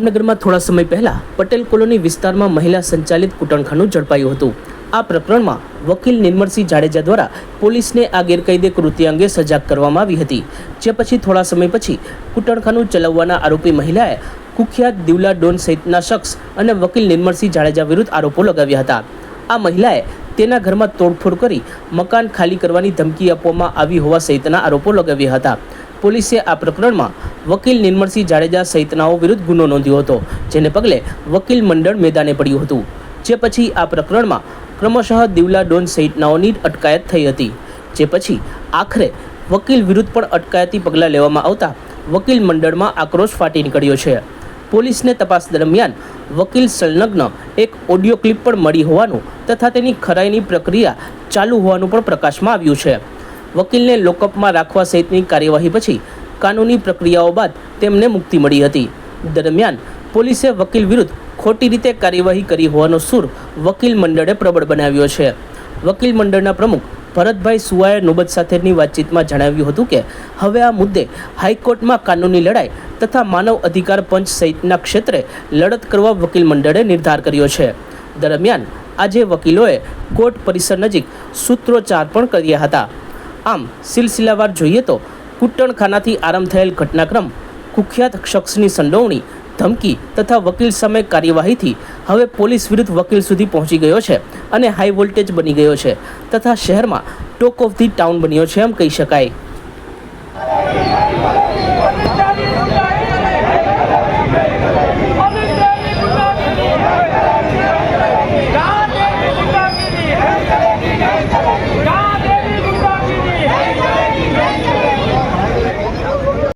જામનગરમાં થોડા સમય પહેલા પટેલ કોલોની વિસ્તારમાં મહિલા સંચાલિત કૂટણખાનું ઝડપાયું હતું. આ પ્રકરણમાં વકીલ નિર્મળસિંહ જાડેજા દ્વારા પોલીસને આ ગેરકાયદે કૃત્ય અંગે સજાગ કરવામાં આવી હતી. જે પછી થોડા સમય પછી કુટણખાનું ચલાવવાના આરોપી મહિલાએ કુખ્યાત દિવલા ડોન સહિતના શખ્સ અને વકીલ નિર્મળસિંહ જાડેજા વિરુદ્ધ આરોપો લગાવ્યા હતા. આ મહિલાએ તેના ઘરમાં તોડફોડ કરી મકાન ખાલી કરવાની ધમકી આપવામાં આવી હોવા સહિતના આરોપો લગાવ્યા હતા. પોલીસે આ પ્રકરણમાં વકીલ નિર્મળસિંહ જાડેજા સહિતનાઓ વિરુદ્ધ ગુનો નોંધ્યો હતો, જેને પગલે વકીલ મંડળ મેદાને પડ્યું હતું, જે પછી આ પ્રકરણમાં ક્રમશઃ દિવલા ડોન સહિતનાઓની અટકાયત થઈ હતી, જે પછી આખરે વકીલ વિરુદ્ધ પણ અટકાયતી પગલાં લેવામાં આવતા વકીલ મંડળમાં આક્રોશ ફાટી નીકળ્યો છે. પોલીસને તપાસ દરમિયાન વકીલ સંલગ્ન એક ઓડિયો ક્લિપ પણ મળી હોવાનું તથા તેની ખરાઈની પ્રક્રિયા ચાલુ હોવાનું પણ પ્રકાશમાં આવ્યું છે. વકીલને લોકઅપમાં રાખવા સહિતની કાર્યવાહી પછી કાનૂની પ્રક્રિયાઓ બાદ તેમને મુક્તિ મળી હતી. દરમિયાન પોલીસે વકીલ વિરુદ્ધ ખોટી રીતે કાર્યવાહી કરી હોવાનો સૂર વકીલ મંડળે પ્રબળ બનાવ્યો છે. વકીલ મંડળના પ્રમુખ ભરતભાઈ સુવાએ નોબત સાથેની વાતચીતમાં જણાવ્યું હતું કે, હવે આ મુદ્દે હાઈકોર્ટમાં કાનૂની લડાઈ તથા માનવ અધિકાર પંચ સહિતના ક્ષેત્રે લડત કરવા વકીલ મંડળે નિર્ધાર કર્યો છે. દરમિયાન આજે વકીલોએ કોર્ટ પરિસર નજીક સૂત્રોચ્ચાર પણ કર્યા હતા. આમ, સિલસિલાવાર જોઈએ તો કૂટણખાનાથી આરંભ થયેલ ઘટનાક્રમ કુખ્યાત શખ્સની સંડોવણી, ધમકી તથા વકીલ સામે કાર્યવાહીથી હવે પોલીસ વિરુદ્ધ વકીલ સુધી પહોંચી ગયો છે અને હાઈ વોલ્ટેજ બની ગયો છે તથા શહેરમાં ટોક ઓફ ધી ટાઉન બન્યો છે એમ કહી શકાય.